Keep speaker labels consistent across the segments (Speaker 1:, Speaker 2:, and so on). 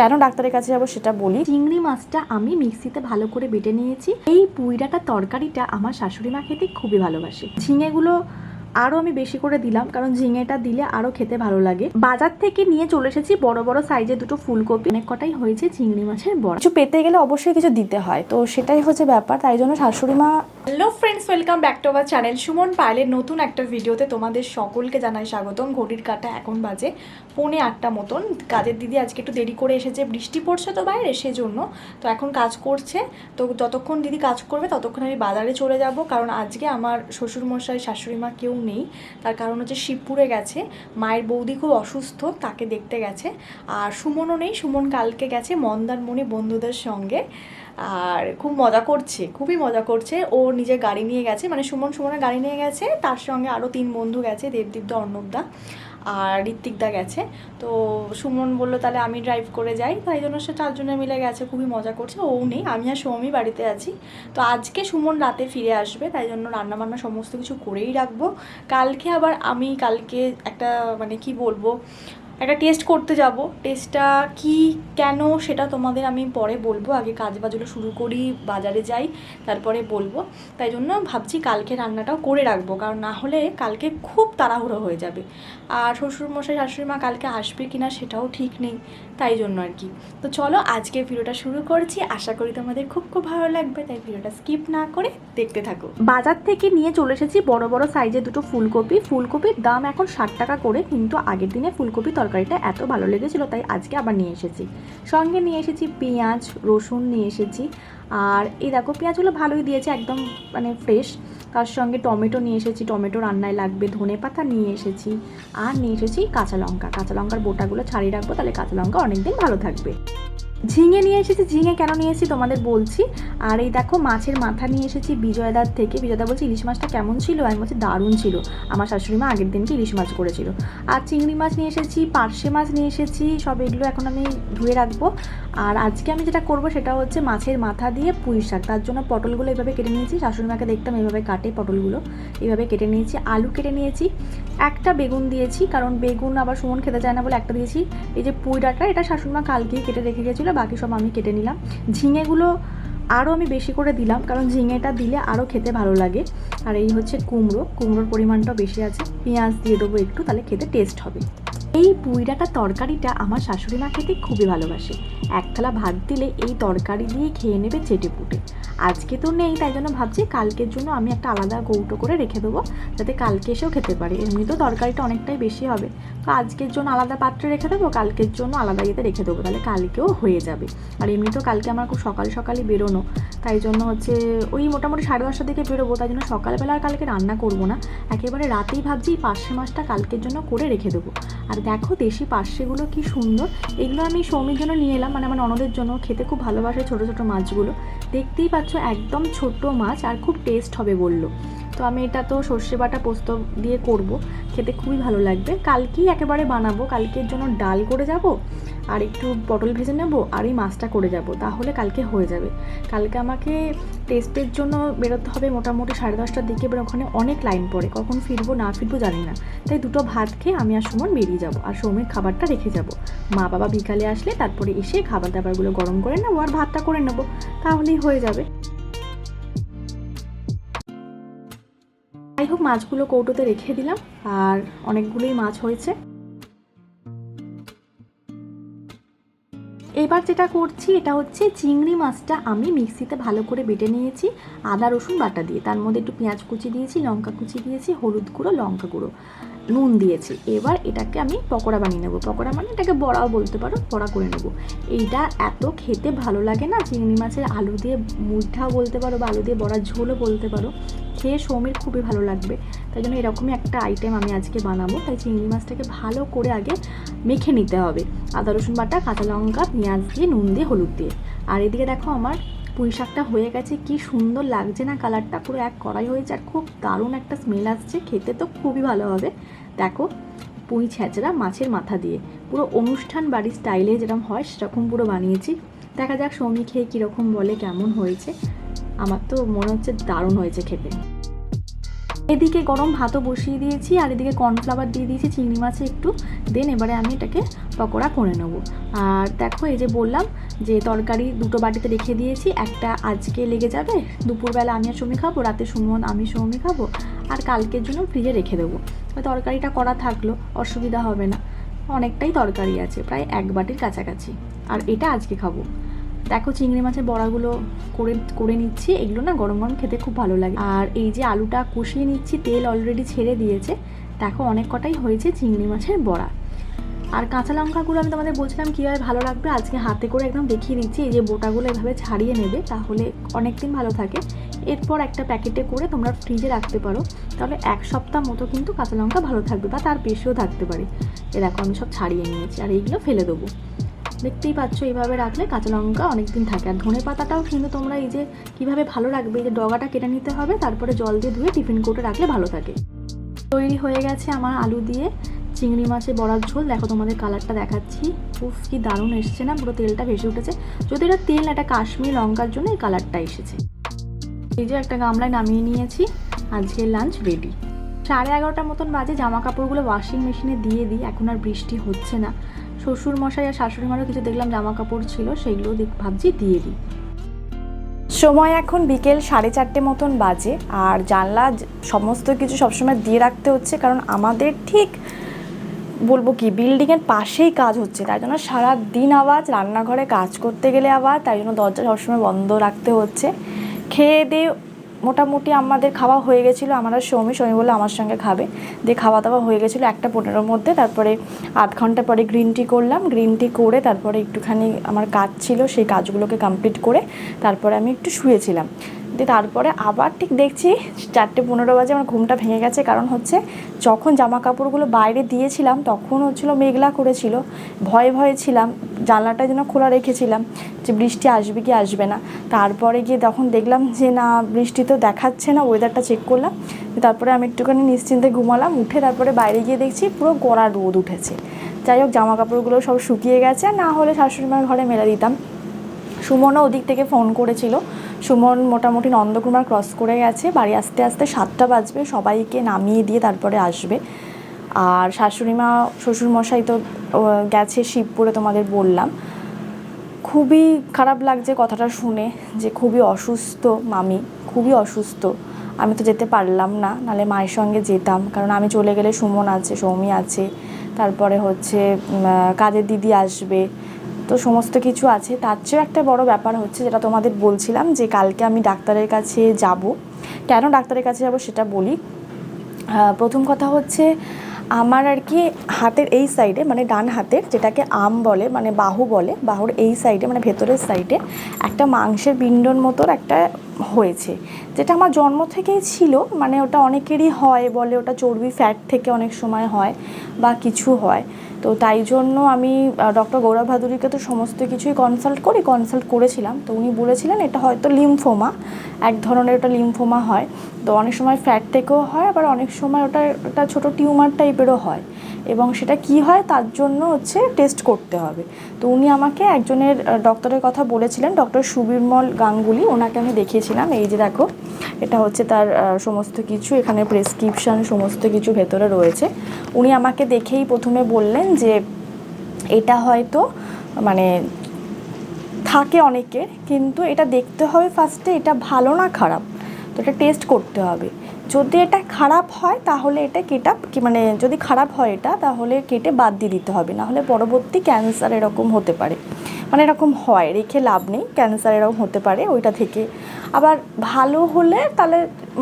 Speaker 1: কেন ডাক্তারের কাছে যাব সেটা বলি। চিংড়ি মাছটা আমি মিক্সিতে ভালো করে বেটে নিয়েছি। এই পুইডাটা, তরকারিটা আমার শাশুড়ি মা খেতে খুবই ভালোবাসে। ঝিঙেগুলো আরও আমি বেশি করে দিলাম, কারণ ঝিঙেটা দিলে আরও খেতে ভালো লাগে। বাজার থেকে নিয়ে চলে এসেছি বড় বড় সাইজের দুটো ফুলকপি। অনেক কটাই হয়েছে চিংড়ি মাছের বড়। কিছু পেতে গেলে অবশ্যই কিছু দিতে হয়, তো সেটাই হচ্ছে ব্যাপার। তাই জন্য শাশুড়ি মা
Speaker 2: hello friends welcome back to our channel Suman পায়েলের নতুন একটা ভিডিওতে তোমাদের সকলকে জানাই স্বাগতম। ঘড়ির কাটা এখন বাজে পৌনে আটটা মতন। কাজের দিদি আজকে একটু দেরি করে এসেছে, বৃষ্টি পড়ছে তো বাইরে সেজন্য। তো এখন কাজ করছে। তো যতক্ষণ দিদি কাজ করবে ততক্ষণ আমি বাজারে চলে যাব। কারণ আজকে আমার শ্বশুরমশাই শাশুড়ি মা কেউ নেই। তার কারণ হচ্ছে শিবপুরে গেছে। মায়ের বৌদি খুব অসুস্থ, তাকে দেখতে গেছে। আর সুমনও নেই, সুমন কালকে গেছে মন্দারমণি বন্ধুদের সঙ্গে। আর খুব মজা করছে, খুবই মজা করছে। ও নিজের গাড়ি নিয়ে গেছে মানে সুমন সুমনের গাড়ি নিয়ে গেছে, তার সঙ্গে আরও তিন বন্ধু গেছে দেবদীপদা অর্ণবদা আর ঋত্বিকদা গেছে। তো সুমন বলল, তাহলে আমি ড্রাইভ করে যাই। তাই জন্য সে চারজনে মিলে গেছে, খুবই মজা করছে। ও নেই, আমি আর সৌমি বাড়িতে আছি। তো আজকে সুমন রাতে ফিরে আসবে, তাই জন্য রান্নাবান্না সমস্ত কিছু করেই রাখব। কালকে আবার আমি, কালকে একটা মানে কি বলব একটা টেস্ট করতে যাব। টেস্টটা কি, কেন, সেটা তোমাদের আমি পরে বলব। আগে কাজ বাজগুলো শুরু করি, বাজারে যাই, তারপরে বলব। তাই জন্য ভাবছি কালকে রান্নাটাও করে রাখব, কারণ না হলে কালকে খুব তাড়াহুড়ো হয়ে যাবে। আর শ্বশুরমশাই শাশুড়ি মা কালকে আসবে কিনা সেটাও ঠিক নেই। তাই জন্য আর কি। তো চলো আজকে ভিডিওটা শুরু করছি। আশা করি তোমাদের খুব খুব ভালো লাগবে, তাই ভিডিওটা স্কিপ না করে দেখতে থাকো।
Speaker 1: বাজার থেকে নিয়ে চলে এসেছি বড় বড় সাইজের দুটো ফুলকপি। ফুলকপির দাম এখন ষাট টাকা করে, কিন্তু আগের দিনে ফুলকপি তরকারিটা এত ভালো লেগেছিল, তাই আজকে আবার নিয়ে এসেছি। সঙ্গে নিয়ে এসেছি পেঁয়াজ, রসুন নিয়ে এসেছি। আর এই দেখো, পেঁয়াজগুলো ভালোই দিয়েছে, একদম মানে ফ্রেশ তার সঙ্গে টমেটো নিয়ে এসেছি টমেটো রান্নায় লাগবে ধনে পাতা নিয়ে এসেছি, আর নিয়ে এসেছি কাঁচা লঙ্কা। কাঁচা লঙ্কার বোটাগুলো ছাড়িয়ে রাখব, তাহলে কাঁচা লঙ্কা অনেকদিন ভালো থাকবে। ঝিঙে নিয়ে এসেছি, ঝিঙে কেন নিয়ে এসেছি তোমাদের বলছি। আর এই দেখো, মাছের মাথা নিয়ে এসেছি বিজয়দার থেকে। বিজয়দা বলছে, ইলিশ মাছটা কেমন ছিল? আমি বলছি, দারুণ ছিল। আমার শাশুড়ি মা আগের দিনকে ইলিশ মাছ করেছিল। আর চিংড়ি মাছ নিয়ে এসেছি, পার্শে মাছ নিয়ে এসেছি, সব এগুলো এখন আমি ধুয়ে রাখব। আর আজকে আমি যেটা করব সেটা হচ্ছে মাছের মাথা দিয়ে পুঁই শাক। তার জন্য পটলগুলো এভাবে কেটে নিয়েছি। শাশুড়ি মাকে দেখতাম এভাবে কাটে পটলগুলো। এভাবে কেটে নিয়েছি, আলু কেটে নিয়েছি। একটা বেগুন দিয়েছি, কারণ বেগুন আবার সুমন খেতে চায় না বলে একটা দিয়েছি। এই যে পুঁই ডাঁটা, এটা শাশুড়ি মা কালকেই কেটে রেখে গেছিল, বাকি সব আমি কেটে নিলাম। ঝিঙেগুলো আরও আমি বেশি করে দিলাম, কারণ ঝিঙেটা দিলে আরও খেতে ভালো লাগে। আর এই হচ্ছে কুমড়ো, কুমড়োর পরিমাণটাও বেশি আছে। পেঁয়াজ দিয়ে দেবো একটু, তাহলে খেতে টেস্ট হবে। এই পুঁই ডাটা তরকারিটা আমার শাশুড়ি মা খেতে খুবই ভালোবাসে। এক থালা ভাত দিলে এই তরকারি দিয়ে খেয়ে নেবে চেটে পুটে। আজকে তো নেই, তাই জন্য ভাবছি কালকের জন্য আমি একটা আলাদা কৌটো করে রেখে দেবো, যাতে কালকে এসেও খেতে পারে। তো তরকারিটা অনেকটাই বেশি হবে। তো আজকের জন্য আলাদা পাত্রে রেখে দেবো, কালকের জন্য আলাদা ইয়েতে রেখে দেবো, তাহলে কালকেও হয়ে যাবে। আর এমনিতেও কালকে আমার খুব সকাল সকালই বেরোনো, তাই জন্য হচ্ছে ওই মোটামুটি সাড়ে দশটার দিকে বেরোবো, তাই জন্য সকালবেলা আর কালকে রান্না করব না। একেবারে রাতেই ভাবছি এই পার্শে মাছটা কালকের জন্য করে রেখে দেবো। আর দেখো দেশি পার্শেগুলো কি সুন্দর, এগুলো আমি সৌমির জন্য নিয়ে এলাম মানে আমার ননদের জন্য খেতে খুব ভালোবাসে ছোটো ছোটো মাছগুলো। দেখতেই পাচ্ছ একদম ছোট মাছ, আর খুব টেস্ট হবে বলল। তো আমি এটা তো সর্ষে বাটা পোস্ত দিয়ে করব। খেতে খুবই ভালো লাগবে। কালকেই একেবারে বানাবো। কালকের জন্য ডাল করে যাব আর একটু পটল ভেজে নেব আর এই মাছটা করে যাব। তাহলে কালকে হয়ে যাবে। কালকে আমাকে টেস্টের জন্য বেরোতে হবে মোটামুটি সাড়ে দশটার দিকে, এবার ওখানে অনেক লাইন পড়ে। কখন ফিরবো, না ফিরবো জানি না। তাই দুটো ভাত খেয়ে আমি আর সুমন বেরিয়ে যাব আর সৌমির খাবারটা রেখে যাব। মা বাবা বিকালে আসলে তারপরে এসে খাবার দাবারগুলো গরম করে নেব আর ভাতটা করে নেব। তাহলেই হয়ে যাবে। যাই হোক, মাছগুলো কৌটোতে রেখে দিলাম আর অনেকগুলোই মাছ হয়েছে। এবার যেটা করছি, এটা হচ্ছে চিংড়ি মাছটা আমি মিক্সিতে ভালো করে বেটে নিয়েছি, আদা, রসুন বাটা দিয়ে। তার মধ্যে একটু পেঁয়াজ কুচি দিয়েছি, লঙ্কা কুচি দিয়েছি, হলুদ গুঁড়ো, লঙ্কা গুঁড়ো। নুন দিয়েছি। এবার এটাকে আমি পকোড়া বানিয়ে নেব। পকোড়া মানে এটাকে বড়াও বলতে পারো, বড়া করে নেব। এইটা এত খেতে ভালো লাগে না, চিংড়ি মাছের আলু দিয়ে মুঠাও বলতে পারো বা আলু দিয়ে বড়ার ঝোলও বলতে পারো। খেয়ে সৌমির খুবই ভালো লাগবে। তাই জন্য এরকমই একটা আইটেম আমি আজকে বানাবো। তাই চিংড়ি মাছটাকে ভালো করে আগে মেখে নিতে হবে। আদা রসুন বাটা, কাঁচা লঙ্কা, পেঁয়াজ দিয়ে, নুন দিয়ে, হলুদ দিয়ে। আর এদিকে দেখো আমার পুঁই শাকটা হয়ে গেছে, কি সুন্দর লাগছে না কালারটা, পুরো এক কড়াই হয়েছে আর খুব দারুণ একটা স্মেল আসছে, খেতে তো খুবই ভালো হবে। দেখো, পুঁই ছেঁচড়া মাছের মাথা দিয়ে, পুরো অনুষ্ঠান বাড়ির স্টাইলে যেরকম হয়, সেরকম পুরো বানিয়েছি। দেখা যাক সৌমি খেয়ে কীরকম বলে কেমন হয়েছে। আমার তো মনে হচ্ছে দারুণ হয়েছে খেতে।
Speaker 3: এদিকে গরম ভাতও বসিয়ে দিয়েছি, আর এদিকে কর্নফ্লাওয়ার দিয়ে দিয়েছি, চিংড়ি মাছে একটু। দেন এবারে আমি এটাকে পকোড়া করে নেব। আর দেখো, এই যে বললাম যে তরকারি দুটো বাটিতে রেখে দিয়েছি, একটা আজকে লেগে যাবে, দুপুরবেলা আমি আর সৌমি খাব, রাতে সুমন, আমি সৌমি খাব, আর কালকের জন্য ফ্রিজে রেখে দেবো। তরকারিটা করা থাকল, অসুবিধা হবে না। অনেকটাই তরকারি আছে, প্রায় এক বাটির কাছাকাছি। আর এটা আজকে খাব। দেখো চিংড়ি মাছের বড়াগুলো করে করে নিচ্ছি। এগুলো না গরম গরম খেতে খুব ভালো লাগে। আর এই যে আলুটা কষিয়ে নিচ্ছি, তেল অলরেডি ছেড়ে দিয়েছে। দেখো অনেক কটাই হয়েছে চিংড়ি মাছের বড়া। আর কাঁচা লঙ্কাগুলো আমি তোমাদের বলছিলাম কীভাবে ভালো লাগবে, আজকে হাতে করে একদম দেখিয়ে দিচ্ছি। এই যে বোটাগুলো এভাবে ছাড়িয়ে নেবে, তাহলে অনেক দিন ভালো থাকে। এরপর একটা প্যাকেটে করে তোমরা ফ্রিজে রাখতে পারো। তাহলে এক সপ্তাহ মতো কিন্তু কাঁচা লঙ্কা ভালো থাকবে, বা তার বেশিও থাকতে পারে। এ দেখো আমি সব ছাড়িয়ে নিয়েছি, আর এইগুলো ফেলে দেবো। দেখতেই পাচ্ছ, এইভাবে রাখলে কাঁচা লঙ্কা অনেক দিন থাকে। আর ধনে পাতাটাও কিন্তু তোমরা এই যে কীভাবে ভালো রাখবে, এই যে ডগাটা কেটে নিতে হবে, তারপরে জল দিয়ে ধুয়ে টিফিন কোটে রাখলে ভালো থাকে। তৈরি হয়ে গেছে আমার আলু দিয়ে চিংড়ি মাছের বড়ার ঝোল। দেখো তোমাদের কালারটা দেখাচ্ছি। উফ, কি দারুণ এসছে না? পুরো তেলটা ভেসে উঠেছে। যদি এটা তেল, এটা কাশ্মীর লঙ্কার জন্য এই কালারটা এসেছে। এই যে একটা গামলায় নামিয়ে নিয়েছি। আজকে লাঞ্চ রেডি সাড়ে এগারোটার মতন বাজে জামা কাপড়গুলো ওয়াশিং মেশিনে দিয়ে দিই। এখন আর বৃষ্টি হচ্ছে না। শ্বশুর মশাই আর শাশুড়ি মারও কিছু দেখলাম জামা কাপড় ছিল সেগুলো ভাবছি দিয়ে দিই।
Speaker 1: সময় এখন বিকেল সাড়ে চারটে মতন বাজে, আর জানলা সমস্ত কিছু সবসময় দিয়ে রাখতে হচ্ছে, কারণ আমাদের ঠিক বলব কি, বিল্ডিংয়ের পাশেই কাজ হচ্ছে তাই জন্য সারা দিন আওয়াজ, রান্নাঘরে কাজ করতে গেলে আবার তাই জন্য দরজা সবসময় বন্ধ রাখতে হচ্ছে। খেয়ে দিয়ে মোটামুটি আমাদের খাওয়া হয়ে গেছিল আমরা সৌমি সৌমি বলে আমার সঙ্গে খাবে। দিয়ে খাওয়া দাওয়া হয়ে গেছিল একটা পনেরোর মধ্যে, তারপরে আধ ঘণ্টা পরে গ্রিন টি করলাম গ্রিন টি করে তারপরে একটুখানি আমার কাজ ছিল, সেই কাজগুলোকে কমপ্লিট করে তারপরে আমি একটু শুয়েছিলাম। দিয়ে তারপরে আবার ঠিক দেখছি চারটে পনেরো বাজে আমার ঘুমটা ভেঙে গেছে। কারণ হচ্ছে যখন জামা কাপড়গুলো বাইরে দিয়েছিলাম, তখন হচ্ছিল মেঘলা করেছিল। ভয়ে ভয়ে ছিলাম, জানলাটা যেন খোলা রেখেছিলাম যে বৃষ্টি আসবে কি আসবে না। তারপরে গিয়ে তখন দেখলাম যে না, বৃষ্টি তো দেখাচ্ছে না ওয়েদারটা চেক করলাম। তারপরে আমি একটুখানি নিশ্চিন্তে ঘুমালাম, উঠে তারপরে বাইরে গিয়ে দেখছি পুরো গড়া রোদ উঠেছে। যাই হোক জামা কাপড়গুলো সব শুকিয়ে গেছে, না হলে শাশুড়ি মায়ের ঘরে মেলে দিতাম। সুমনও ওদিক থেকে ফোন করেছিল। সুমন মোটামুটি নন্দকুমার ক্রস করে গেছে। বাড়ি আসতে আসতে সাতটা বাজবে। সবাইকে নামিয়ে দিয়ে তারপরে আসবে। আর শাশুড়িমা, শ্বশুরমশাই তো গেছে শিবপুরে তোমাদের বললাম। খুবই খারাপ লাগছে কথাটা শুনে যে খুবই অসুস্থ মামি, খুবই অসুস্থ। আমি তো যেতে পারলাম না নালে মায়ের সঙ্গে যেতাম। কারণ আমি চলে গেলে সুমন আছে, সৌমি আছে। তারপরে হচ্ছে কাজের দিদি আসবে। তো সমস্ত কিছু আছে। তার চেয়েও একটা বড় ব্যাপার হচ্ছে যেটা তোমাদের বলছিলাম যে কালকে আমি ডাক্তারের কাছে যাব। কেন ডাক্তারের কাছে যাব সেটা বলি। প্রথম কথা হচ্ছে আমার আর কি হাতের এই সাইডে মানে ডান হাতের যেটাকে আম বলে মানে বাহু বলে, বাহুর এই সাইডে মানে ভেতরের সাইডে একটা মাংসের পিণ্ডর মতোর একটা হয়েছে। যেটা আমার জন্ম থেকেই ছিল মানে ওটা অনেকেরই হয়, বলে ওটা চর্বি ফ্যাট থেকে অনেক সময় হয় বা কিছু হয়। তো তাই জন্য আমি ডক্টর গৌরব ভাদুরীকে তো সমস্ত কিছুই কনসাল্ট করি কনসাল্ট করেছিলাম। তো উনি বলেছিলেন, এটা হয়তো লিমফোমা এক ধরনের ওটা লিমফোমা হয়। তো অনেক সময় ফ্যাট থেকেও হয়, আবার অনেক সময় ওটা একটা ছোটো টিউমার টাইপেরও হয়। এবং সেটা কি হয় তার জন্য হচ্ছে টেস্ট করতে হবে। তো উনি আমাকে একজনের ডক্টরের কথা বলেছিলেন ডক্টর সুবিরমল গাঙ্গুলি। ওনাকে আমি দেখিয়েছিলাম। এই যে দেখো, এটা হচ্ছে তার সমস্ত কিছু, এখানে প্রেসক্রিপশন সমস্ত কিছু ভেতরে রয়েছে। উনি আমাকে দেখেই প্রথমে বললেন যে, এটা হয়তো মানে থাকে অনেকের, কিন্তু এটা দেখতে হবে ফার্স্টে এটা ভালো না খারাপ। তো এটা টেস্ট করতে হবে। যদি এটা খারাপ হয়, তাহলে এটা কেটা মানে যদি খারাপ হয় এটা, তাহলে কেটে বাদ দিয়ে দিতে হবে। না হলে পরবর্তী ক্যান্সার এরকম হতে পারে। মানে এরকম হয়, রেখে লাভ নেই ক্যান্সার এরকম হতে পারে ওইটা থেকে। আবার ভালো হলে তাহলে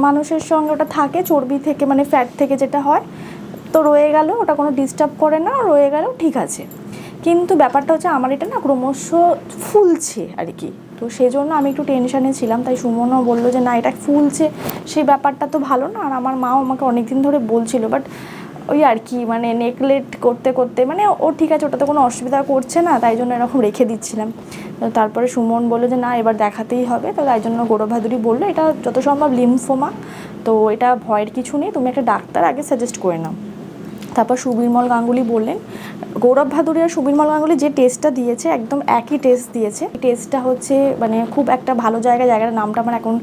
Speaker 1: মানুষের সঙ্গে ওটা থাকে, চর্বি থেকে মানে ফ্যাট থেকে যেটা হয়, তো রয়ে গেল, ওটা কোনো ডিস্টার্ব করে না, রয়ে গেল, ঠিক আছে। কিন্তু ব্যাপারটা হচ্ছে, আমার এটা না ক্রমশ ফুলছে আর কি। তো সেই জন্য আমি একটু টেনশানে ছিলাম, তাই সুমনও বলল যে, না, এটা ফুলছে, সেই ব্যাপারটা তো ভালো না। আর আমার মাও আমাকে অনেক দিন ধরে বলছিল, বাট ওই আর কি মানে নেকলেট করতে করতে মানে ও ঠিক আছে, ওটাতে কোনো অসুবিধা করছে না, তাই জন্য এরকম রেখে দিচ্ছিলাম। তো তারপরে সুমন বলল যে, না, এবার দেখাতেই হবে। তো তাই জন্য গৌরভাদুরী বলল, এটা যত সম্ভব লিমফোমা তো এটা ভয়ের কিছু নেই, তুমি একটা ডাক্তার আগে সাজেস্ট করে নাও। তারপর সুবিরমল গাঙ্গুলি বললেন গৌরব ভাদুরী আর সুবীর মল গাঙ্গুলি যে টেস্টটা দিয়েছে, একদম একই টেস্ট দিয়েছে। টেস্টটা হচ্ছে মানে খুব একটা ভালো জায়গা জায়গার নামটা আমার এখন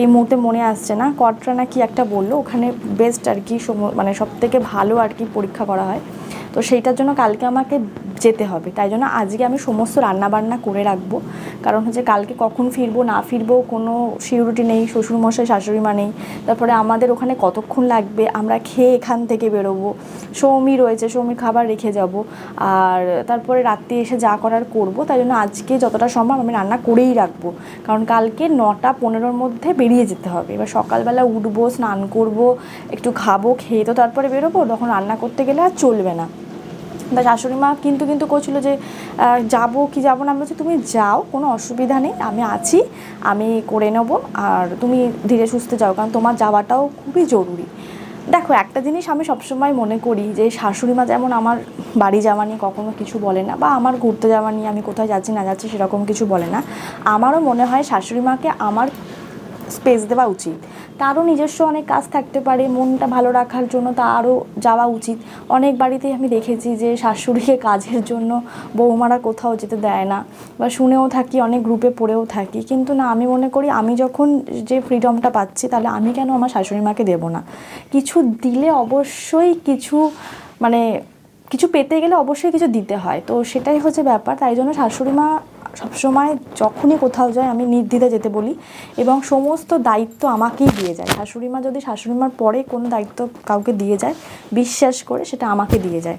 Speaker 1: এই মুহূর্তে মনে আসছে না। কটরা না কি একটা বলল, ওখানে বেস্ট আর কি মানে সব থেকে ভালো আর কি পরীক্ষা করা হয়। তো সেইটার জন্য কালকে আমাকে যেতে হবে। তাই জন্য আজকে আমি সমস্ত রান্না বান্না করে রাখব। কারণ হচ্ছে কালকে কখন ফিরবো, না ফিরবো, কোনো সিউরিটি নেই, শ্বশুরমশাই, শাশুড়ি মা নেই। তারপরে আমাদের ওখানে কতক্ষণ লাগবে? আমরা খেয়ে এখান থেকে বেরোবো। সৌমি রয়েছে, সৌমির খাবার রেখে যাব। আর তারপরে রাত্রি এসে যা করার করব। তাই জন্য আজকে যতটা সম্ভব আমি রান্না করেই রাখব। কারণ কালকে নটা পনেরোর মধ্যে বেরিয়ে যেতে হবে। এবার সকালবেলা উঠবো, স্নান করব, একটু খাব, খেয়ে তো তারপরে বেরোবো। তখন রান্না করতে গেলে আর চলবে না। তা শাশুড়ি মা কিন্তু কিন্তু করছিল যে যাব কি যাব না? আমি বলছি, তুমি যাও, কোনো অসুবিধা নেই, আমি আছি, আমি করে নেব, আর তুমি ধীরে সুস্থে যাও, কারণ তোমার যাওয়াটাও খুবই জরুরি। দেখো, একটা জিনিস আমি সবসময় মনে করি যে, শাশুড়ি মা যেমন আমার বাড়ি যাওয়া নিয়ে কখনো কিছু বলে না, বা আমার ঘুরতে যাওয়া নিয়ে আমি কোথায় যাচ্ছি, না যাচ্ছি সেরকম কিছু বলে না। আমারও মনে হয় শাশুড়ি মাকে আমার স্পেস দেওয়া উচিত। তারও নিজস্ব অনেক কাজ থাকতে পারে, মনটা ভালো রাখার জন্য তারও যাওয়া উচিত। অনেক বাড়িতেই আমি দেখেছি যে শাশুড়িকে কাজের জন্য বৌমারা কোথাও যেতে দেয় না বা শুনেও থাকি, অনেক গ্রুপে পড়েও থাকি। কিন্তু না, আমি মনে করি আমি যখন যে ফ্রিডমটা পাচ্ছি, তাহলে আমি কেন আমার শাশুড়ি মাকে দেবো না? কিছু দিলে অবশ্যই কিছু মানে কিছু পেতে গেলে অবশ্যই কিছু দিতে হয়। তো সেটাই হচ্ছে ব্যাপার। তাই জন্য শাশুড়ি মা সবসময় যখনই কোথাও যায় আমি নির্দ্বিধা যেতে বলি এবং সমস্ত দায়িত্ব আমাকেই দিয়ে যায়। শাশুড়ি মা যদি শাশুড়ি মার পরে কোনো দায়িত্ব কাউকে দিয়ে যায়, বিশ্বাস করে সেটা আমাকে দিয়ে যায়।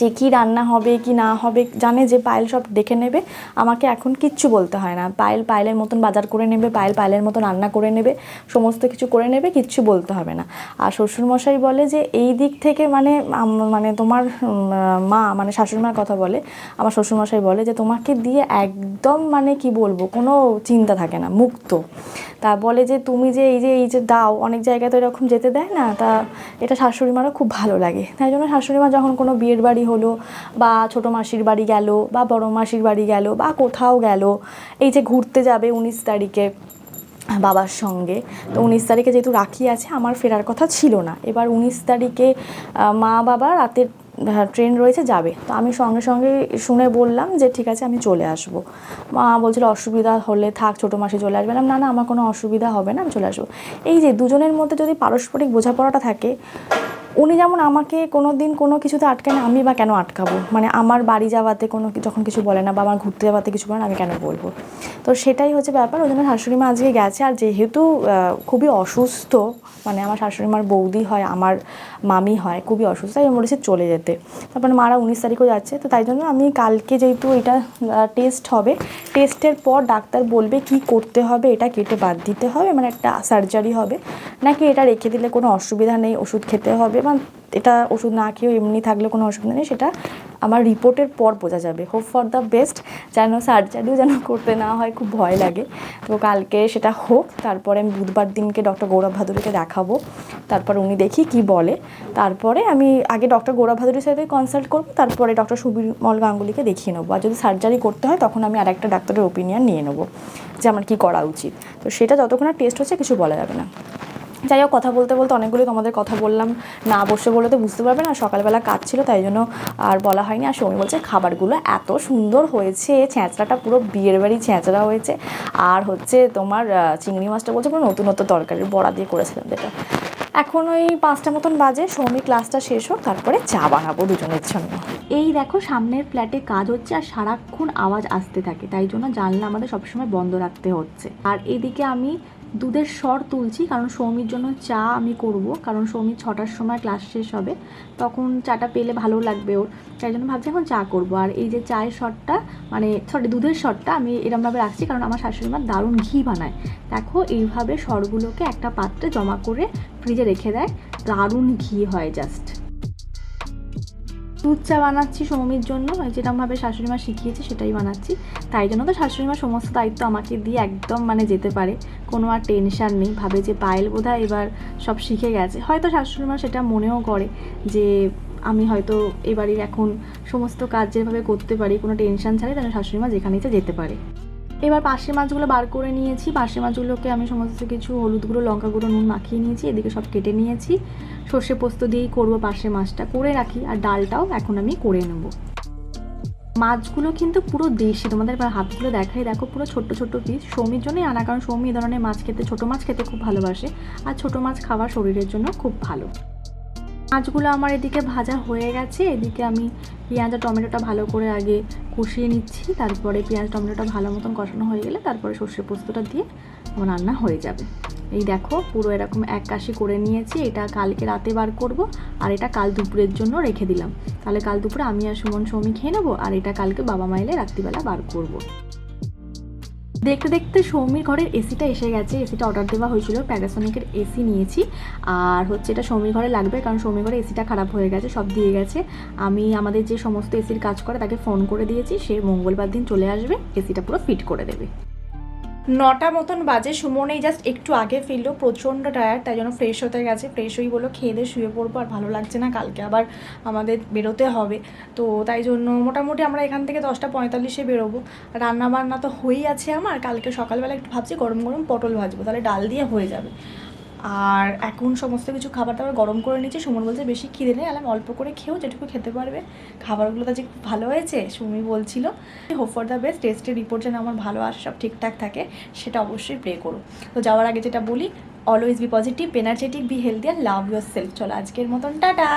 Speaker 1: যে কি রান্না হবে, কি না হবে, জানে যে পায়েল সব দেখে নেবে। আমাকে এখন কিচ্ছু বলতে হয় না। পায়েল পায়েলের মতন বাজার করে নেবে, পায়েল পায়েলের মতন রান্না করে নেবে, সমস্ত কিছু করে নেবে, কিচ্ছু বলতে হবে না। আর শ্বশুরমশাই বলে যে, এই দিক থেকে মানে মানে তোমার মা মানে শাশুড়িমার কথা বলে, আমার শ্বশুরমশাই বলে যে, তোমাকে দিয়ে একদম মানে কি বলব, কোনো চিন্তা থাকে না, মুক্ত। তা বলে যে তুমি যে এই যে এই যে দাও, অনেক জায়গায় তো এরকম যেতে দেয় না, তা এটা শাশুড়ি মারও খুব ভালো লাগে। তাই জন্য শাশুড়ি মা যখন কোনো বিয়ের বাড়ি হলো বা ছোটো মাসির বাড়ি গেল বা বড় মাসির বাড়ি গেল বা কোথাও গেল, এই যে ঘুরতে যাবে উনিশ তারিখে বাবার সঙ্গে, তো উনিশ তারিখে যেহেতু রাখি আছে, আমার ফেরার কথা ছিল না। এবার উনিশ তারিখে মা বাবা রাতের ট্রেন রয়েছে, যাবে। তো আমি সঙ্গে সঙ্গে শুনে বললাম যে, ঠিক আছে, আমি চলে আসব। মা বলছিল, অসুবিধা হলে থাক, ছোটো মাসে চলে আসবে। না না, আমার কোনো অসুবিধা হবে না, আমি চলে আসব। এই যে, দুজনের মধ্যে যদি পারস্পরিক বোঝাপড়াটা থাকে উনি যেমন আমাকে কোনো দিন কোনো কিছুতে আটকায় না, আমি বা কেন আটকাবো? মানে আমার বাড়ি যাওয়াতে কোনো যখন কিছু বলে না বা আমার ঘুরতে যাওয়াতে কিছু বলে না, আমি কেন বলব? তো সেটাই হচ্ছে ব্যাপার। ওই জন্য শাশুড়ি মা আজকে গেছে। আর যেহেতু খুবই অসুস্থ মানে আমার শাশুড়ি মার বৌদি হয়, আমার মামি হয়, খুবই অসুস্থ, তাই বলেছি চলে যেতে। তারপরে মারা উনিশ তারিখও যাচ্ছে। তো তাই জন্য আমি কালকে যেহেতু এটা টেস্ট হবে টেস্টের পর ডাক্তার বলবে কি করতে হবে, এটা কেটে বাদ দিতে হবে। মানে একটা সার্জারি হবে। নাকি এটা রেখে দিলে কোনো অসুবিধা নেই, ওষুধ খেতে হবে বা এটা ওষুধ না খেয়েও এমনি থাকলে কোনো অসুবিধা নেই, সেটা আমার রিপোর্টের পর বোঝা যাবে। হোপ ফর দ্য বেস্ট যেন সার্জারিও যেন করতে না হয়, খুব ভয় লাগে। তো কালকে সেটা হোক, তারপরে আমি বুধবার দিনকে ডক্টর গৌরব ভাদুরীকে দেখাবো। তারপর উনি দেখি কি বলে। তারপরে আমি আগে ডক্টর গৌরব ভাদুরীর সাথে কনসাল্ট করব, তারপরে ডক্টর সুবিমল গাঙ্গুলিকে দেখিয়ে নেব। আর যদি সার্জারি করতে হয়, তখন আমি আরেকটা ডাক্তারের ওপিনিয়ন নিয়ে নেব যে আমার কী করা উচিত। তো সেটা যতক্ষণ টেস্ট হচ্ছে, কিছু বলা যাবে না। যাই হোক, কথা বলতে বলতে অনেকগুলো তোমাদের কথা বললাম। না বসে বলে তো বুঝতে পারবে না, সকালবেলা কাজ ছিল, তাই জন্য আর বলা হয়নি। আর সৌমি বলছে, খাবারগুলো এত সুন্দর হয়েছে ছ্যাঁচড়াটা পুরো বিয়ের বাড়ি ছ্যাঁচড়া হয়েছে। আর হচ্ছে তোমার চিংড়ি মাছটা বলছে পুরো নতুন নতুন তরকারির বড়া দিয়ে করেছিলাম যেটা। এখন ওই পাঁচটা মতন বাজে, সৌমি ক্লাসটা শেষ হোক, তারপরে চা বানাবো দুজনের জন্য।
Speaker 3: এই দেখো, সামনের ফ্ল্যাটে কাজ হচ্ছে আর সারাক্ষণ আওয়াজ আসতে থাকে, তাই জন্য জানলা আমাদের সবসময় বন্ধ রাখতে হচ্ছে। আর এদিকে আমি দুধের স্বর তুলছি, কারণ সৌমির জন্য চা আমি করব, কারণ সৌমির ছটার সময় ক্লাস শেষ হবে, তখন চাটা পেলে ভালো লাগবে ওর। তাই জন্য ভাবছি এখন চা করব। আর এই যে চায়ের শটটা মানে সরি দুধের শটটা আমি এরমভাবে রাখছি, কারণ আমার শাশুড়ি মা দারুণ ঘি বানায়। দেখো, এইভাবে স্বরগুলোকে একটা পাত্রে জমা করে ফ্রিজে রেখে দেয়, দারুণ ঘি হয় জাস্ট দুধ চা বানাচ্ছি সৌমির জন্য যেরকমভাবে শাশুড়ি মা শিখিয়েছে সেটাই বানাচ্ছি। তাই জন্য তো শাশুড়ি মা সমস্ত দায়িত্ব আমাকে দিয়ে একদম মানে যেতে পারে। কোনো আর টেনশান নেই, ভাবে যে পায়েল বোধহয় এবার সব শিখে গেছে। হয়তো শাশুড়ি মা সেটা মনেও করে যে আমি হয়তো এ এখন সমস্ত কাজ যেভাবে করতে পারি, কোনো টেনশান ছাড়াই তাহলে শাশুড়ি মা যেখানে যেতে পারে।
Speaker 1: এবার পার্শে মাছগুলো বার করে নিয়েছি। পার্শে মাছগুলোকে আমি সমস্ত কিছু হলুদ গুঁড়ো, লঙ্কা গুঁড়ো, নুন মাখিয়ে নিয়েছি। এদিকে সব কেটে নিয়েছি। সর্ষে পোস্ত দিয়েই করব পার্শে মাছটা। করে রাখি আর ডালটাও এখন আমি করে নেব। মাছগুলো কিন্তু পুরো দেশি। তোমাদের এবার হাতগুলো দেখাই। দেখো পুরো ছোট্ট ছোট্ট পিস সৌমির জন্যই আনা। কারণ সৌমি ধরনের মাছ খেতে ছোটো মাছ খেতে খুব ভালোবাসে। আর ছোটো মাছ খাওয়া শরীরের জন্য খুব ভালো। মাছগুলো আমার এদিকে ভাজা হয়ে গেছে। এদিকে আমি পেঁয়াজ আর টমেটোটা ভালো করে আগে কষিয়ে নিচ্ছি। তারপরে পেঁয়াজ, টমেটোটা ভালো মতন কষানো হয়ে গেলে তারপরে সর্ষে পোস্তটা দিয়ে আমার রান্না হয়ে যাবে। এই দেখো, পুরো এরকম এক কাশি করে নিয়েছি। এটা কালকে রাতে বার করব আর এটা কাল দুপুরের জন্য রেখে দিলাম। তাহলে কাল দুপুরে আমি আর সুমন, সৌমি খেয়ে নেব আর এটা কালকে বাবা মাইলে রাত্রিবেলা বার করব। দেখতে দেখতে সৌমির ঘরের এসিটা এসে গেছে। এসিটা অর্ডার দেওয়া হয়েছিল প্যারাসনিকের এসি নিয়েছি। আর হচ্ছে এটা সৌমির ঘরে লাগবে, কারণ সৌমির ঘরে এসিটা খারাপ হয়ে গেছে, সব দিয়ে গেছে। আমি আমাদের যে সমস্ত এসির কাজ করে তাকে ফোন করে দিয়েছি, সে মঙ্গলবার দিন চলে আসবে, এসিটা পুরো ফিট করে দেবে।
Speaker 4: নটা মতন বাজে সুমন এই জাস্ট একটু আগে ফিরলো, প্রচণ্ড টায়ার্ড তাই জন্য ফ্রেশ হতে গেছে। ফ্রেশ হয়ে বলল, খেয়ে দিয়ে শুয়ে পড়ব, আর ভালো লাগছে না, কালকে আবার আমাদের বেরোতে হবে। তো তাই জন্য মোটামুটি আমরা এখান থেকে দশটা পঁয়তাল্লিশে বেরোবো। রান্না বান্না তো হয়েই আছে আমার, কালকে সকালবেলা একটু ভাবছি গরম গরম পটল ভাজবো, তাহলে ডাল দিয়ে হয়ে যাবে। আর এখন সমস্ত কিছু খাবার দাবার গরম করে নিচ্ছে সুমন বলছে, বেশি খিদে নেই, আলাম অল্প করে খেয়েও যেটুকু খেতে পারবে। খাবারগুলো তো যে খুব ভালো হয়েছে, সুমি বলছিল। হোপ ফর দ্য বেস্ট টেস্টের রিপোর্ট যেন আমার ভালো আসে, সব ঠিকঠাক থাকে, সেটা অবশ্যই প্রে করো। তো যাওয়ার আগে যেটা বলি always be positive energetic be healthy R love yourself চলো আজকের মতন, টাটা!